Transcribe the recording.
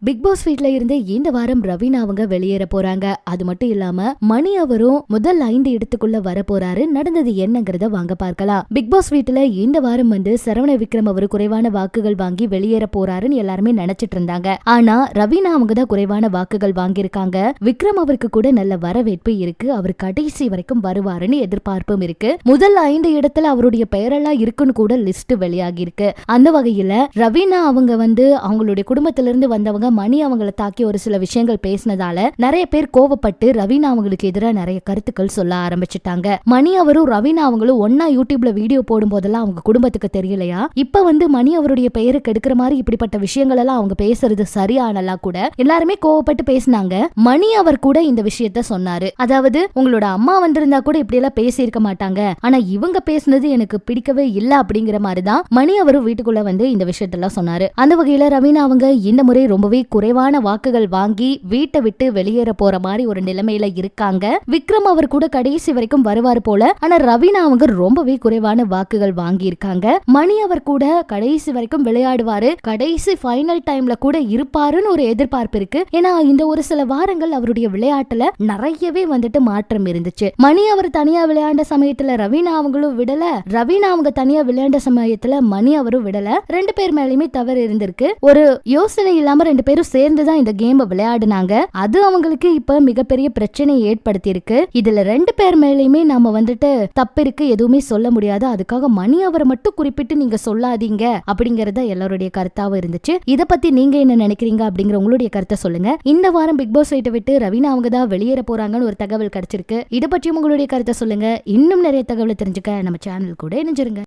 Big pass வீட்ல இருந்து இந்த வாரம் ரவீனா அவங்க வெளியேற போறாங்க. அது மட்டும் இல்லாம மணி அவரும் முதல் ஐந்து இடத்துக்குள்ள வர போறாரு நடந்தது என்னங்கறத வாங்க பார்க்கலாம். பிக் பாஸ் வீட்டுல இந்த வாரம் வந்து சரவண விக்ரம் அவர் குறைவான வாக்குகள் வாங்கி வெளியேற போறாருன்னு எல்லாருமே நினைச்சிட்டு இருந்தாங்க. ஆனா ரவீனா அவங்க தான் குறைவான வாக்குகள் வாங்கியிருக்காங்க. விக்ரம் அவருக்கு கூட நல்ல வரவேற்பு இருக்கு. அவர் கடைசி வரைக்கும் வருவாருன்னு எதிர்பார்ப்பும் இருக்கு. முதல் ஐந்து இடத்துல அவருடைய பெயரெல்லாம் இருக்குன்னு கூட லிஸ்ட் வெளியாகி இருக்கு அந்த வகையில ரவீனா அவங்க வந்து அவங்களுடைய குடும்பத்திலிருந்து வந்தவங்க மணி அவங்கள தாக்கி ஒரு சில விஷயங்கள் பேசினதால நிறைய பேர் கோவப்பட்டு ரவீனா அவங்களுக்கு எதிராக நிறைய கருத்துக்கள் சொல்ல ஆரம்பிச்சிட்டாங்க. மணி அவரும் ரவீனா அவங்களும் ஒன்னா யூடியூப்ல வீடியோ போடும் போதெல்லாம் அவங்க குடும்பத்துக்கு தெரியலையா? இப்ப வந்து மணி அவருடைய பெயரை கெடுக்கிற மாதிரி இப்படிப்பட்ட விஷயங்கள் எல்லாம் அவங்க பேசுறது சரியானலாம் கூட எல்லாருமே கோவப்பட்டு பேசினாங்க. மணி அவர் கூட இந்த விஷயத்த சொன்னாரு. அதாவது உங்களோட அம்மா வந்திருந்தா கூட இப்படி எல்லாம் பேசியிருக்க மாட்டாங்க. ஆனா இவங்க பேசுனது எனக்கு பிடிக்கவே இல்ல அப்படிங்கிற மாதிரி தான் மணி அவரும் வீட்டுக்குள்ள வந்து இந்த விஷயத்தெல்லாம் சொன்னாரு. அந்த வகையில ரவீனா அவங்க இந்த முறை ரொம்பவே குறைவான வாக்குகள் வாங்கி வீட்டை விட்டு வெளியேற போற மாதிரி ஒரு நிலைமையில இருக்காங்க. விக்ரம் அவர் கூட கடைசி வரைக்கும் வருவார் போல. ஆனா ரவீனா அவங்க ரொம்பவே குறைவான வாக்குகள் வாங்கி இருக்காங்க மணி அவர் கூட கடைசி வரைக்கும் விளையாடுவாரு. கடைசி ஃபைனல் டைம்ல கூட இருப்பாருன்னு ஒரு எதிர்பார்ப்பு இருக்கு. ஏன்னா இந்த ஒரு சில வாரங்கள் அவருடைய விளையாட்டுல நிறையவே வந்துட்டு மாற்றம் இருந்துச்சு. மணி அவர் தனியா விளையாண்ட சமயத்துல ரவீனா அவங்களும் விடல. ரவீனா அவங்க தனியா விளையாண்ட சமயத்துல மணி அவரும் விடல. ரெண்டு பேர் மேலயுமே தவறு இருந்திருக்கு. ஒரு யோசனை இல்லாம ரெண்டு பேரும் சேர்ந்து தான் இந்த கேமை விளையாடுனாங்க. அது அவங்களுக்கு இப்ப மிகப்பெரிய பிரச்சனையை ஏற்படுத்தி இருக்கு இதுல ரெண்டு பேர் மேலயுமே நாம வந்துட்டு தப்பு இருக்கு எதுவுமே சொல்ல முடியாது. அதுக்காக மணி அவரை மட்டும் குறிப்பிட்டு நீங்க சொல்லாதீங்க அப்படிங்கறத எல்லாருடைய கருத்தாவும் இருந்துச்சு. இத பத்தி நீங்க என்ன நினைக்கிறீங்க அப்படிங்கிற உங்களுடைய கருத்தை சொல்லுங்க. இந்த வாரம் பிக் பாஸ் வீட்டை விட்டு ரவீனா அவங்க தான் வெளியேற போறாங்கன்னு ஒரு தகவல் கிடைச்சிருக்கு. இதை பற்றியும் உங்களுடைய கருத்தை சொல்லுங்க. இன்னும் நிறைய தகவலை தெரிஞ்சுக்க நம்ம சேனல் கூட இணைஞ்சிருங்க.